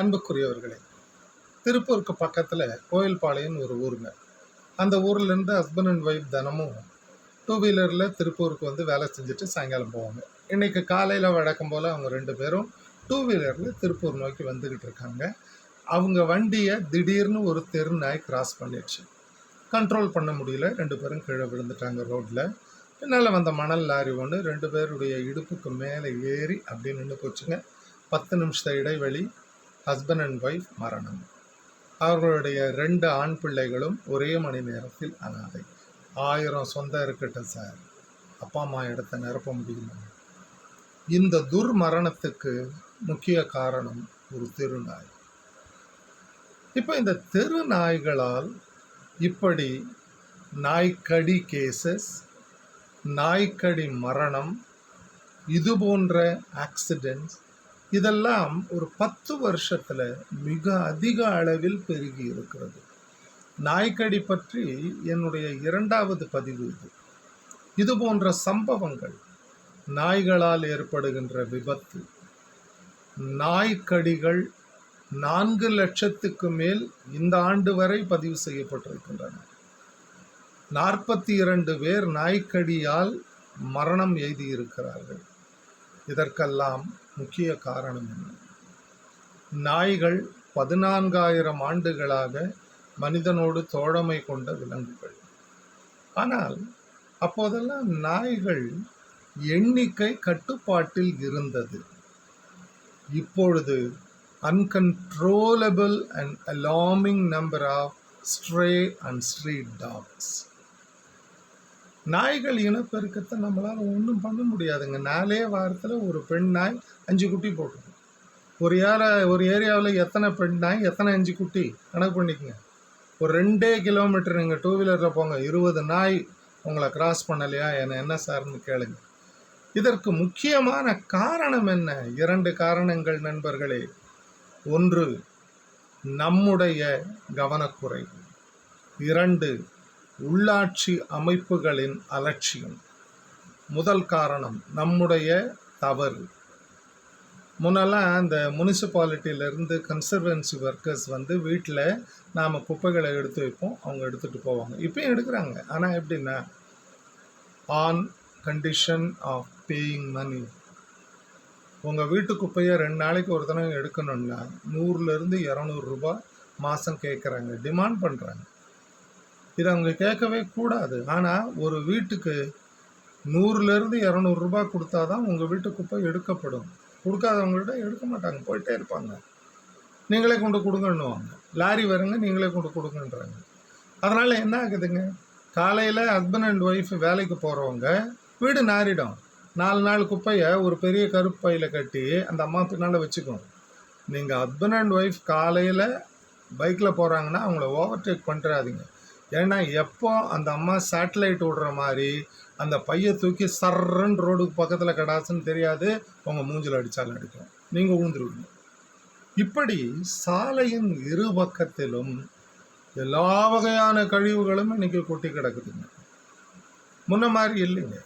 அன்புக்குரியவர்களே திருப்பூருக்கு பக்கத்தில் கோயில்பாளையம்னு ஒரு ஊருங்க. அந்த ஊர்லேருந்து ஹஸ்பண்ட் அண்ட் ஒய்ஃப் தினமும் டூ வீலரில் திருப்பூருக்கு வந்து வேலை செஞ்சுட்டு சாயங்காலம் போவாங்க. இன்றைக்கி காலையில் வழக்கம் போல் அவங்க ரெண்டு பேரும் டூ வீலரில் திருப்பூர் நோக்கி வந்துக்கிட்டு இருக்காங்க. அவங்க வண்டியை திடீர்னு ஒரு தெரு நாய் கிராஸ் பண்ணிடுச்சு. கண்ட்ரோல் பண்ண முடியல. ரெண்டு பேரும் கீழே விழுந்துட்டாங்க ரோட்டில் பின்னால் வந்த மணல் லாரி ஒன்று ரெண்டு பேருடைய இடுப்புக்கு மேலே ஏறி அப்படின்னு நின்று போச்சுங்க. பத்து நிமிஷத்தை இடைவெளி. ஹஸ்பண்ட் அண்ட் ஒய்ஃப் மரணம். அவர்களுடைய ரெண்டு ஆண் பிள்ளைகளும் ஒரே மணி நேரத்தில் அனாதை. ஆயிரம் சொந்தம் இருக்கட்டும் சார் அப்பா அம்மா இடத்த நிரப்ப முடியல இந்த துர்மரணத்துக்கு முக்கிய காரணம் ஒரு தெருநாய். இப்போ இந்த தெரு நாய்களால் இப்படி நாய்க்கடி கேசஸ் நாய்க்கடி மரணம் இது போன்ற ஆக்சிடென்ட்ஸ் இதெல்லாம் ஒரு பத்து வருஷத்தில் மிக அதிக அளவில் பெருகி இருக்கிறது. நாய்க்கடி பற்றி என்னுடைய இரண்டாவது பதிவு இது. இது போன்ற சம்பவங்கள் நாய்களால் ஏற்படுகின்ற விபத்து நாய்க்கடிகள் நான்கு லட்சத்துக்கு மேல் இந்த ஆண்டு வரை பதிவு செய்யப்பட்டிருக்கின்றன. நாற்பத்தி இரண்டு பேர் நாய்க்கடியால் மரணம் எய்தியிருக்கிறார்கள். இதற்கெல்லாம் முக்கிய காரணம் என்ன? நாய்கள் பதினான்காயிரம் ஆண்டுகளாக மனிதனோடு தோழமை கொண்ட விலங்குகள். ஆனால் அப்போதெல்லாம் நாய்கள் எண்ணிக்கை கட்டுப்பாட்டில் இருந்தது. இப்பொழுது uncontrollable and alarming number of stray and street dogs நாய்கள் இனப்பெருக்கத்தை நம்மளால் ஒன்றும் பண்ண முடியாதுங்க. நாலே வாரத்தில் ஒரு பெண் நாய் அஞ்சு குட்டி போட்டுரும். ஒரு ஏற ஒரு ஏரியாவில் எத்தனை பெண் நாய் எத்தனை அஞ்சு குட்டி? கணக்கு பண்ணிக்கங்க. ஒரு ரெண்டே கிலோமீட்டர் நீங்கள் டூ வீலரில் போங்க. இருபது நாய் உங்களை கிராஸ் பண்ணலையா? என்ன என்ன சார்னு கேளுங்க. இதற்கு முக்கியமான காரணம் என்ன? இரண்டு காரணங்கள் நண்பர்களே. ஒன்று நம்முடைய கவனக்குறைவு இரண்டு உள்ளாட்சி அமைப்புகளின் அலட்சியம். முதல் காரணம் நம்முடைய தவறு. முன்னெல்லாம் அந்த முனிசிபாலிட்டியிலேருந்து கன்சர்வன்சி ஒர்க்கர்ஸ் வந்து வீட்டில் நாம் குப்பைகளை எடுத்து வைப்போம் அவங்க எடுத்துகிட்டு போவாங்க. இப்போயும் எடுக்கிறாங்க. ஆனால் எப்படின்னா on condition of paying money உங்கள் வீட்டு குப்பையை ரெண்டு நாளைக்கு ஒரு தடவை எடுக்கணும்னா நூறுலேருந்து இரநூறுபா மாதம் கேட்குறாங்க டிமாண்ட் பண்ணுறாங்க இதை அவங்க கேட்கவே கூடாது. ஆனால் ஒரு வீட்டுக்கு நூறுலேருந்து இரநூறுபா கொடுத்தா தான் உங்கள் வீட்டு குப்பை எடுக்கப்படும். கொடுக்காதவங்கள்ட்ட எடுக்க மாட்டாங்க. போயிட்டே இருப்பாங்க. நீங்களே கொண்டு கொடுங்கன்னுவாங்க. லாரி வருங்க நீங்களே கொண்டு கொடுங்கன்றாங்க. அதனால் என்ன ஆகுதுங்க? காலையில் ஹஸ்பண்ட் அண்ட் ஒய்ஃப் வேலைக்கு போகிறவங்க வீடு நாரிடும் நாலு நாள் குப்பையை ஒரு பெரிய கருப்பையில் கட்டி அந்த அம்மா பின்னால் வச்சுக்கும் நீங்கள் ஹஸ்பண்ட் அண்ட் ஒய்ஃப் காலையில் பைக்கில் போகிறாங்கன்னா அவங்கள ஓவர்டேக் பண்ணுறாதீங்க ஏன்னா எப்போ அந்த அம்மா சேட்டலைட் விடுற மாதிரி அந்த பையை தூக்கி சர்றன்னு ரோடுக்கு பக்கத்தில் கடாசுன்னு தெரியாது உங்கள் மூஞ்சில் அடித்தாலும் அடிக்கும். நீங்கள் உழுந்துருவீங்க. இப்படி சாலையின் இரு பக்கத்திலும் எல்லா வகையான கழிவுகளும் இன்றைக்கி கொட்டி கிடக்குதுங்க. முன்ன மாதிரி இல்லைங்க.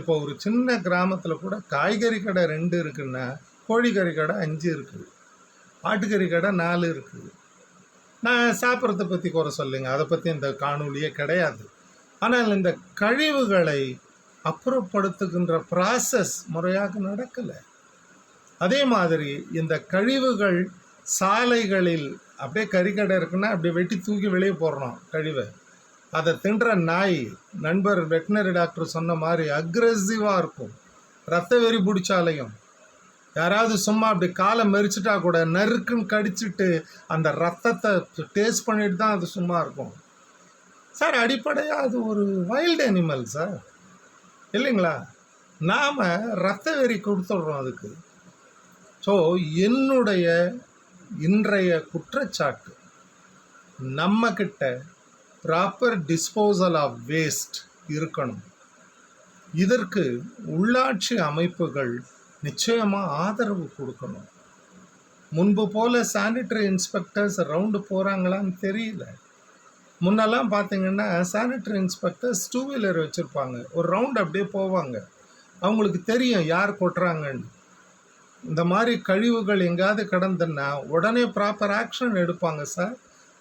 இப்போ ஒரு சின்ன கிராமத்தில் கூட காய்கறி கடை ரெண்டு இருக்குன்னா கோழிக்கறி கடை அஞ்சு இருக்குது. ஆட்டுக்கறி கடை நாலு இருக்குது. நான் சாப்பிட்றத பற்றி குறை சொல்லுங்க. அதை பற்றி இந்த காணொலியே கிடையாது. ஆனால் இந்த கழிவுகளை அப்புறப்படுத்துகின்ற ப்ராசஸ் முறையாக நடக்கலை. அதே மாதிரி இந்த கழிவுகள் சாலைகளில் அப்படியே கறிக்கடை இருக்குன்னா அப்படியே வெட்டி தூக்கி வெளியே போடுறோம் கழிவை. அதை தின்ற நாய் நண்பர் வெட்டினரி டாக்டர் சொன்ன மாதிரி அக்ரெசிவாக இருக்கும். ரத்த வெறி பிடிச்சாலையும். யாராவது சும்மா அப்படி காலை மெரிச்சிட்டா கூட நறுக்குன்னு கடிச்சிட்டு அந்த ரத்தத்தை டேஸ்ட் பண்ணிட்டு தான் அது சும்மா இருக்கும். சார் அடிப்படையாக அது ஒரு வைல்டு அனிமல் சார். இல்லைங்களா? நாம் ரத்த வெறி கொடுத்துட்றோம் அதுக்கு. ஸோ என்னுடைய இன்றைய குற்றச்சாட்டு நம்மக்கிட்ட ப்ராப்பர் டிஸ்போசல் ஆஃப் வேஸ்ட் இருக்கணும். இதற்கு உள்ளாட்சி அமைப்புகள் நிச்சயமாக ஆதரவு கொடுக்கணும். முன்பு போல் சானிட்டரி இன்ஸ்பெக்டர்ஸ் ரவுண்டு போகிறாங்களான்னு தெரியல. முன்னெல்லாம் பார்த்தீங்கன்னா சானிட்டரி இன்ஸ்பெக்டர்ஸ் டூ வீலர் வச்சுருப்பாங்க. ஒரு ரவுண்ட் அப்படியே போவாங்க. அவங்களுக்கு தெரியும் யார் கொட்டுறாங்கன்னு. இந்த மாதிரி கழிவுகள் எங்கேயாவது கிடந்துன்னா உடனே ப்ராப்பர் ஆக்ஷன் எடுப்பாங்க சார்.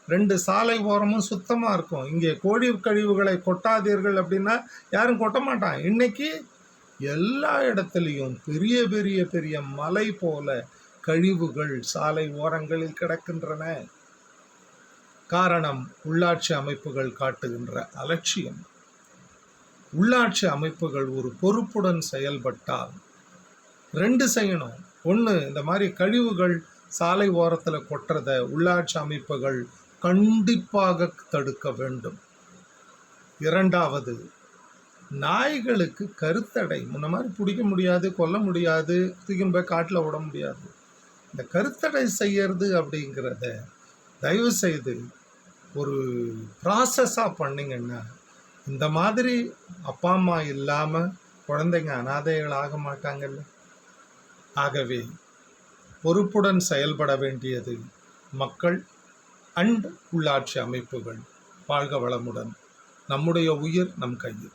ரெண்டு சாலை ஓரமும் சுத்தமாக இருக்கும். இங்கே கோழி கழிவுகளை கொட்டாதீர்கள் அப்படின்னா யாரும் கொட்ட மாட்டான் இன்றைக்கி எல்லா இடத்துலையும் பெரிய பெரிய பெரிய மலை போல கழிவுகள் சாலை ஓரங்களில் கிடக்கின்றன. காரணம் உள்ளாட்சி அமைப்புகள் காட்டுகின்ற அலட்சியம். உள்ளாட்சி அமைப்புகள் ஒரு பொறுப்புடன் செயல்பட்டால் ரெண்டு செய்யணும். ஒன்று இந்த மாதிரி கழிவுகள் சாலை ஓரத்தில் கொட்டுறத உள்ளாட்சி அமைப்புகள் கண்டிப்பாக தடுக்க வேண்டும். இரண்டாவது நாய்களுக்கு கருத்தடை. முன்ன மாதிரி பிடிக்க முடியாது கொல்ல முடியாது தூக்கின்னு போய் காட்டில் விட முடியாது. இந்த கருத்தடை செய்யறது அப்படிங்கிறத தயவு செய்து ஒரு ப்ராசஸாக பண்ணிங்கன்னா இந்த மாதிரி அப்பா அம்மா இல்லாமல் குழந்தைங்க அனாதைகள் ஆக மாட்டாங்கல்ல? ஆகவே பொறுப்புடன் செயல்பட வேண்டியது மக்கள் அண்ட் உள்ளாட்சி அமைப்புகள். வாழ்க வளமுடன். நம்முடைய உயிர் நம் கையில்.